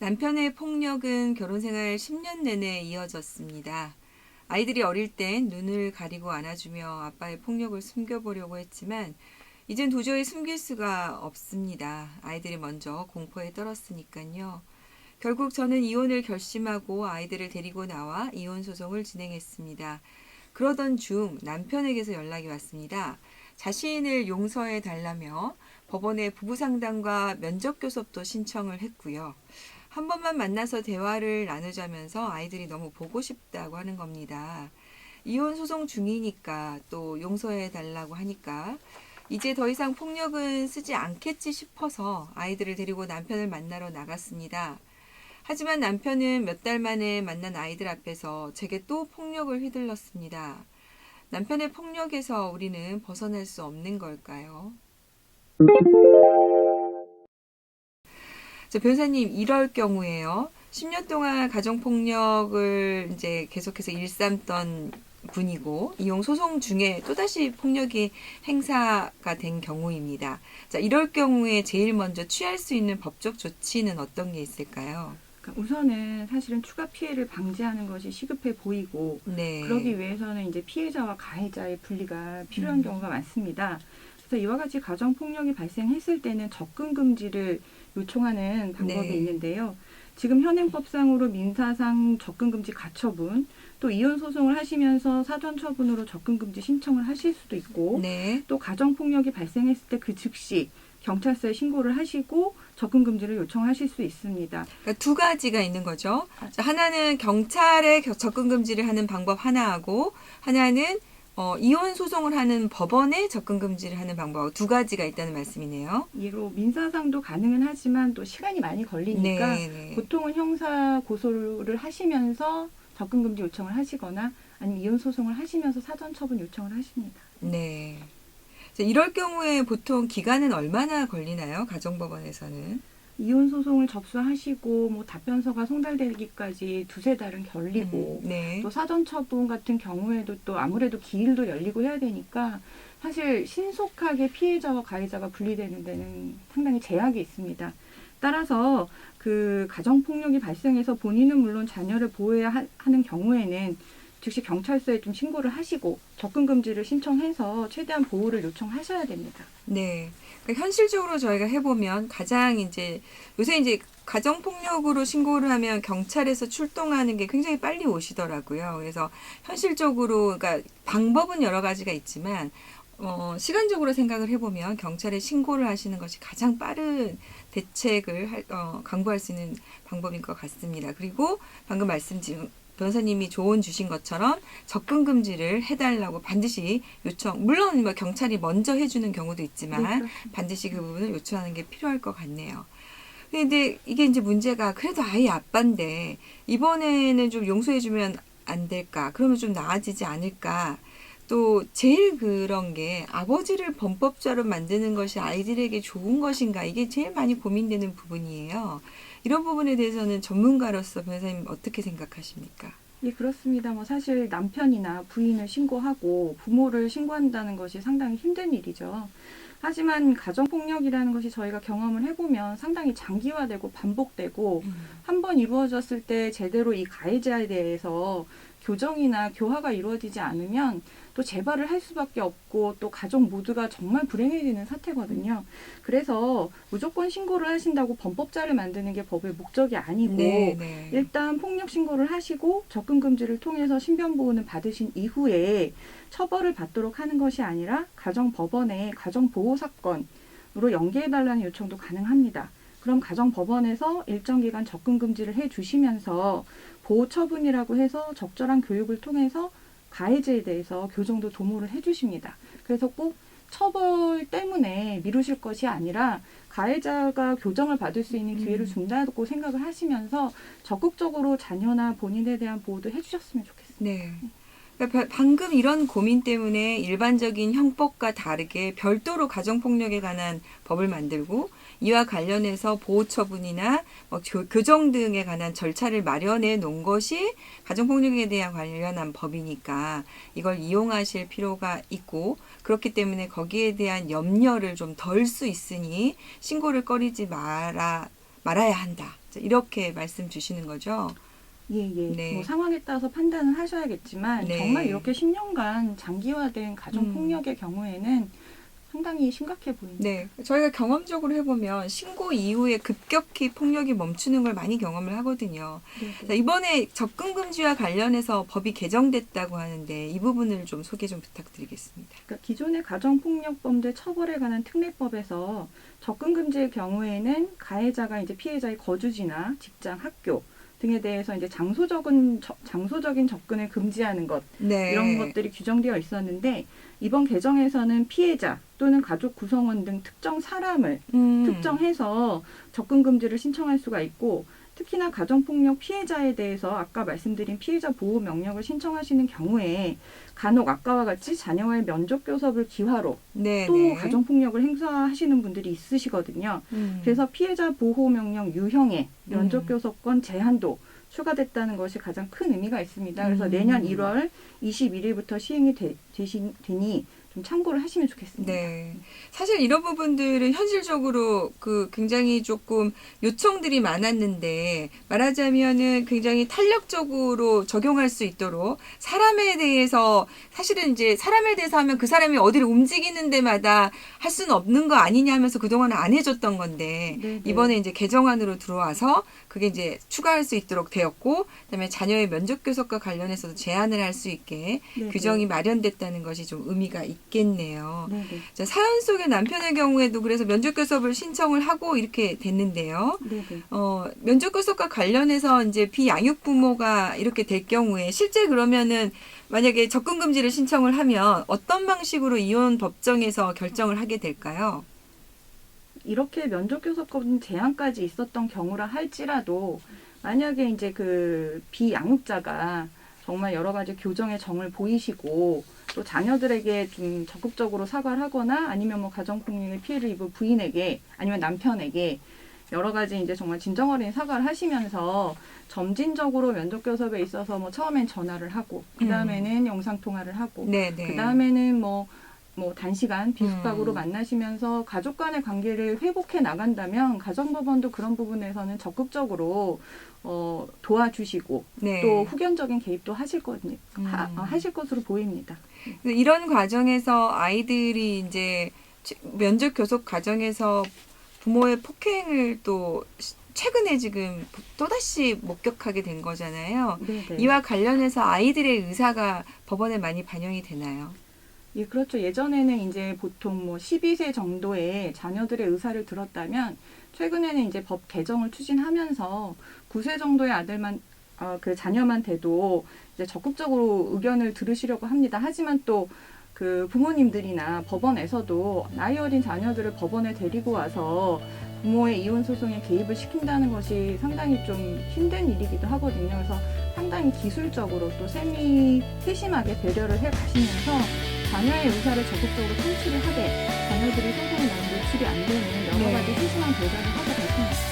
남편의 폭력은 결혼 생활 10년 내내 이어졌습니다. 아이들이 어릴 땐 눈을 가리고 안아주며 아빠의 폭력을 숨겨보려고 했지만 이젠 도저히 숨길 수가 없습니다. 아이들이 먼저 공포에 떨었으니까요. 결국 저는 이혼을 결심하고 아이들을 데리고 나와 이혼 소송을 진행했습니다. 그러던 중 남편에게서 연락이 왔습니다. 자신을 용서해 달라며 법원에 부부 상담과 면접 교섭도 신청을 했고요. 한 번만 만나서 대화를 나누자면서 아이들이 너무 보고 싶다고 하는 겁니다. 이혼 소송 중이니까 또 용서해 달라고 하니까 이제 더 이상 폭력은 쓰지 않겠지 싶어서 아이들을 데리고 남편을 만나러 나갔습니다. 하지만 남편은 몇 달 만에 만난 아이들 앞에서 제게 또 폭력을 휘둘렀습니다. 남편의 폭력에서 우리는 벗어날 수 없는 걸까요? 저 변호사님 이럴 경우에요. 10년 동안 가정폭력을 이제 계속해서 일삼던 분이고 이용 소송 중에 또다시 폭력이 행사가 된 경우입니다. 자, 이럴 경우에 제일 먼저 취할 수 있는 법적 조치는 어떤 게 있을까요? 그러니까 우선은 사실은 추가 피해를 방지하는 것이 시급해 보이고 네. 그러기 위해서는 이제 피해자와 가해자의 분리가 필요한 음. 경우가 많습니다. 그래서 이와 같이 가정 폭력이 발생했을 때는 접근 금지를 요청하는 방법이 네. 있는데요. 지금 현행법상으로 민사상 접근 금지 가처분 또 이혼 소송을 하시면서 사전 처분으로 접근 금지 신청을 하실 수도 있고 네. 또 가정 폭력이 발생했을 때 그 즉시 경찰서에 신고를 하시고 접근 금지를 요청하실 수 있습니다. 그러니까 두 가지가 있는 거죠. 자, 하나는 경찰에 겨- 접근 금지를 하는 방법 하나하고 하나는 어, 이혼 소송을 하는 법원에 접근 금지를 하는 방법 두 가지가 있다는 말씀이네요. 예로 민사상도 가능은 하지만 또 시간이 많이 걸리니까 네, 네. 보통은 형사 고소를 하시면서 접근 금지 요청을 하시거나 아니면 이혼 소송을 하시면서 사전 처분 요청을 하십니다. 네. 자, 이럴 경우에 보통 기간은 얼마나 걸리나요? 가정법원에서는? 이혼 소송을 접수하시고 뭐 답변서가 송달되기까지 두세 달은 걸리고 음, 네. 또 사전 처분 같은 경우에도 또 아무래도 기일도 열리고 해야 되니까 사실 신속하게 피해자와 가해자가 분리되는 데는 상당히 제약이 있습니다. 따라서 그 가정 폭력이 발생해서 본인은 물론 자녀를 보호해야 하- 하는 경우에는 즉시 경찰서에 좀 신고를 하시고 접근 금지를 신청해서 최대한 보호를 요청하셔야 됩니다. 네. 그러니까 현실적으로 저희가 해보면 가장 이제 요새 이제 가정폭력으로 신고를 하면 경찰에서 출동하는 게 굉장히 빨리 오시더라고요. 그래서 현실적으로, 그러니까 방법은 여러 가지가 있지만, 어, 시간적으로 생각을 해보면 경찰에 신고를 하시는 것이 가장 빠른 대책을 할, 어, 강구할 수 있는 방법인 것 같습니다. 그리고 방금 말씀 변호사님이 조언 주신 것처럼 접근 금지를 해달라고 반드시 요청, 물론 뭐 경찰이 먼저 해주는 경우도 있지만 네. 반드시 그 부분을 요청하는 게 필요할 것 같네요. 근데 이게 이제 문제가 그래도 아이 아빠인데 이번에는 좀 용서해주면 안 될까? 그러면 좀 나아지지 않을까? 또 제일 그런 게 아버지를 범법자로 만드는 것이 아이들에게 좋은 것인가? 이게 제일 많이 고민되는 부분이에요. 이런 부분에 대해서는 전문가로서 변호사님 어떻게 생각하십니까? 예, 그렇습니다. 뭐 사실 남편이나 부인을 신고하고 부모를 신고한다는 것이 상당히 힘든 일이죠. 하지만 가정폭력이라는 것이 저희가 경험을 해보면 상당히 장기화되고 반복되고 한번 이루어졌을 때 제대로 이 가해자에 대해서 교정이나 교화가 이루어지지 않으면 또 재발을 할 수밖에 없고 또 가족 모두가 정말 불행해지는 사태거든요. 그래서 무조건 신고를 하신다고 범법자를 만드는 게 법의 목적이 아니고 네, 네. 일단 폭력 신고를 하시고 접근 금지를 통해서 신변 보호는 받으신 이후에 처벌을 받도록 하는 것이 아니라 가정 법원에 가정 보호 사건으로 연계해 달라는 요청도 가능합니다. 그럼 가정 법원에서 일정 기간 접근 금지를 해 주시면서 보호 처분이라고 해서 적절한 교육을 통해서 가해자에 대해서 교정도 도모를 해 주십니다. 그래서 꼭 처벌 때문에 미루실 것이 아니라 가해자가 교정을 받을 수 있는 기회를 음. 준다고 생각을 하시면서 적극적으로 자녀나 본인에 대한 보호도 해주셨으면 좋겠습니다. 네. 그러니까 바- 방금 이런 고민 때문에 일반적인 형법과 다르게 별도로 가정폭력에 관한 법을 만들고 이와 관련해서 보호 처분이나 뭐 교, 교정 등에 관한 절차를 마련해 놓은 것이 가정폭력에 대한 관련한 법이니까 이걸 이용하실 필요가 있고 그렇기 때문에 거기에 대한 염려를 좀 덜 수 있으니 신고를 꺼리지 마라 말아야 한다. 자, 이렇게 말씀 주시는 거죠. 예, 예. 네. 뭐 상황에 따라서 판단을 하셔야겠지만 네. 정말 이렇게 10년간 장기화된 가정 음. 폭력의 경우에는 상당히 심각해 보입니다. 네, 저희가 경험적으로 해보면 신고 이후에 급격히 폭력이 멈추는 걸 많이 경험을 하거든요. 네, 자, 이번에 접근 금지와 관련해서 법이 개정됐다고 하는데 이 부분을 좀 소개 좀 부탁드리겠습니다. 그러니까 기존의 가정폭력범죄 처벌에 관한 특례법에서 접근 금지의 경우에는 가해자가 이제 피해자의 거주지나 직장, 학교 등에 대해서 이제 장소적인 저- 장소적인 접근을 금지하는 것 네, 이런 것들이 규정되어 있었는데 이번 개정에서는 피해자 또는 가족 구성원 등 특정 사람을 음, 특정해서 접근 금지를 신청할 수가 있고 특히나 가정폭력 피해자에 대해서 아까 말씀드린 피해자 보호 명령을 신청하시는 경우에 간혹 아까와 같이 자녀와의 면접 교섭을 기화로 네, 또 네. 가정폭력을 행사하시는 분들이 있으시거든요. 음, 그래서 피해자 보호 명령 유형에 음. 면접 교섭권 제한도 추가됐다는 것이 가장 큰 의미가 있습니다. 그래서 음. 내년 1월 21일부터 시행이 되, 되시, 되니 좀 참고를 하시면 좋겠습니다. 네. 사실 이런 부분들은 현실적으로 그 굉장히 조금 요청들이 많았는데 말하자면은 굉장히 탄력적으로 적용할 수 있도록 사람에 대해서 사실은 이제 사람에 대해서 하면 그 사람이 어디를 움직이는 데마다 할 수는 없는 거 아니냐 하면서 그동안 안 해줬던 건데 네, 네. 이번에 이제 개정안으로 들어와서 그게 이제 추가할 수 있도록 되었고 그다음에 자녀의 면접 교섭과 관련해서도 제한을 할 수 있게 네, 규정이 마련됐다는 것이 좀 의미가 있 겠네요. 네, 네. 자, 사연 속의 남편의 경우에도 그래서 면접 교섭을 신청을 하고 이렇게 됐는데요. 네, 네. 어, 면접 교섭과 관련해서 이제 비양육 부모가 이렇게 될 경우에 실제 그러면은 만약에 접근 금지를 신청을 하면 어떤 방식으로 이혼 법정에서 결정을 하게 될까요? 이렇게 면접 교섭권 제한까지 있었던 경우라 할지라도 만약에 이제 그 비양육자가 정말 여러 가지 교정의 정을 보이시고 또 자녀들에게 좀 적극적으로 사과를 하거나 아니면 뭐 가정 폭력의 피해를 입은 부인에게 아니면 남편에게 여러 가지 이제 정말 진정 어린 사과를 하시면서 점진적으로 면접 교섭에 있어서 뭐 처음엔 전화를 하고 그 다음에는 영상 통화를 하고 네, 네. 그 다음에는 뭐, 뭐 단시간 비숙박으로 음. 만나시면서 가족 간의 관계를 회복해 나간다면 가정법원도 그런 부분에서는 적극적으로 어, 도와주시고 네. 또 후견적인 개입도 하실 것 하, 음. 어, 하실 것으로 보입니다. 이런 과정에서 아이들이 이제 면접 교섭 과정에서 부모의 폭행을 또 시- 최근에 지금 또다시 목격하게 된 거잖아요. 네, 네. 이와 관련해서 아이들의 의사가 법원에 많이 반영이 되나요? 예, 그렇죠. 예전에는 이제 보통 뭐 12세 정도의 자녀들의 의사를 들었다면 최근에는 이제 법 개정을 추진하면서 9세 정도의 아들만 어, 그 자녀만 돼도 이제 적극적으로 의견을 들으시려고 합니다. 하지만 또 그 부모님들이나 법원에서도 나이 어린 자녀들을 법원에 데리고 와서 부모의 이혼 소송에 개입을 시킨다는 것이 상당히 좀 힘든 일이기도 하거든요. 그래서 상당히 기술적으로 또 세미 세심하게 배려를 해 가시면서 자녀의 의사를 적극적으로 통치를 하되 자녀들이 소송에 너무 노출이 안 되는 여러 네. 가지 세심한 배려를 하고 계십니다.